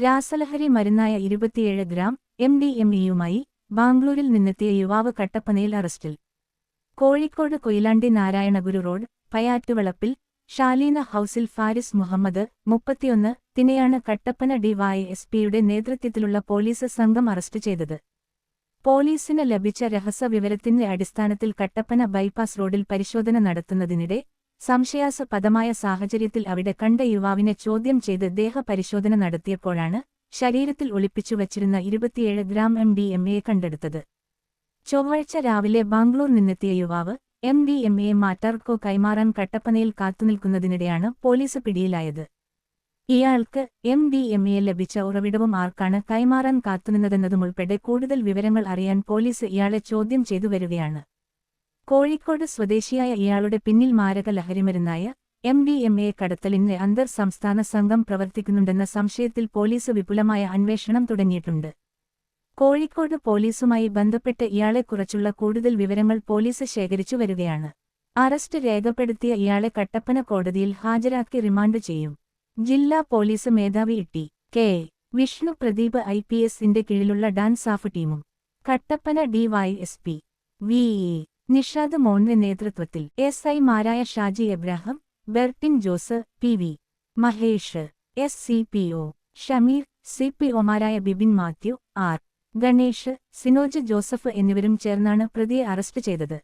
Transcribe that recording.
രാസലഹരി മരുന്നായ ഇരുപത്തിയേഴ് gram M D M ഇയുമായി ബാംഗ്ലൂരിൽ നിന്നെത്തിയ യുവാവ് കട്ടപ്പനയിൽ അറസ്റ്റിൽ. കോഴിക്കോട് കൊയിലാണ്ടി നാരായണഗുരു റോഡ് പയാറ്റുവളപ്പിൽ ഷാലീന ഹൌസിൽ ഫാരിസ് മുഹമ്മദ് മുപ്പത്തിയൊന്ന് തിനെയാണ് കട്ടപ്പന ഡിവൈഎസ്പിയുടെ നേതൃത്വത്തിലുള്ള പോലീസ് സംഘം അറസ്റ്റ് ചെയ്തത്. പോലീസിന് ലഭിച്ച രഹസ്യവിവരത്തിന്റെ അടിസ്ഥാനത്തിൽ കട്ടപ്പന ബൈപ്പാസ് റോഡിൽ പരിശോധന നടത്തുന്നതിനിടെ സംശയാസ്പദമായ സാഹചര്യത്തിൽ അവിടെ കണ്ട യുവാവിനെ ചോദ്യം ചെയ്ത് ദേഹപരിശോധന നടത്തിയപ്പോഴാണ് ശരീരത്തിൽ ഒളിപ്പിച്ചു വച്ചിരുന്ന ഇരുപത്തിയേഴ് gram M D M A കണ്ടെടുത്തത്. ചൊവ്വാഴ്ച രാവിലെ ബാംഗ്ലൂർ നിന്നെത്തിയ യുവാവ് എം ഡി എം എ മാറ്റാർക്കോ കൈമാറാൻ കട്ടപ്പനയിൽ കാത്തുനിൽക്കുന്നതിനിടെയാണ് പോലീസ് പിടിയിലായത്. ഇയാൾക്ക് എം ഡി എം എ ലഭിച്ച ഉറവിടവും ആർക്കാണ് കൈമാറാൻ കാത്തുനിന്നതെന്നതുമുൾപ്പെടെ കൂടുതൽ വിവരങ്ങൾ അറിയാൻ പോലീസ് ഇയാളെ ചോദ്യം ചെയ്തു വരികയാണ്. കോഴിക്കോട് സ്വദേശിയായ ഇയാളുടെ പിന്നിൽ മാരക ലഹരിമരുന്നായ എം ഡി എം എ കടത്തലിന് അന്തർ സംസ്ഥാന സംഘം പ്രവർത്തിക്കുന്നുണ്ടെന്ന സംശയത്തിൽ പോലീസ് വിപുലമായ അന്വേഷണം തുടങ്ങിയിട്ടുണ്ട്. കോഴിക്കോട് പോലീസുമായി ബന്ധപ്പെട്ട് ഇയാളെക്കുറിച്ചുള്ള കൂടുതൽ വിവരങ്ങൾ പോലീസ് ശേഖരിച്ചു വരികയാണ്. അറസ്റ്റ് രേഖപ്പെടുത്തിയ ഇയാളെ കട്ടപ്പന കോടതിയിൽ ഹാജരാക്കി റിമാൻഡ് ചെയ്യും. ജില്ലാ പോലീസ് മേധാവി ഇട്ടി K Vishnu Pradeep I P എസിന്റെ കീഴിലുള്ള ഡാൻസ് ആഫ് ടീമും കട്ടപ്പന ഡിവൈഎസ്പി വി നിഷാദ് മോന്റെ നേതൃത്വത്തിൽ എസ് മാരായ Shaji Abraham Bertin Jose P V Mahesh S C P O Shameer C P ഒമാരായ Bibin Mathew R Ganesh Sinoj Joseph എന്നിവരും ചേർന്നാണ് പ്രതിയെ അറസ്റ്റ് ചെയ്തത്.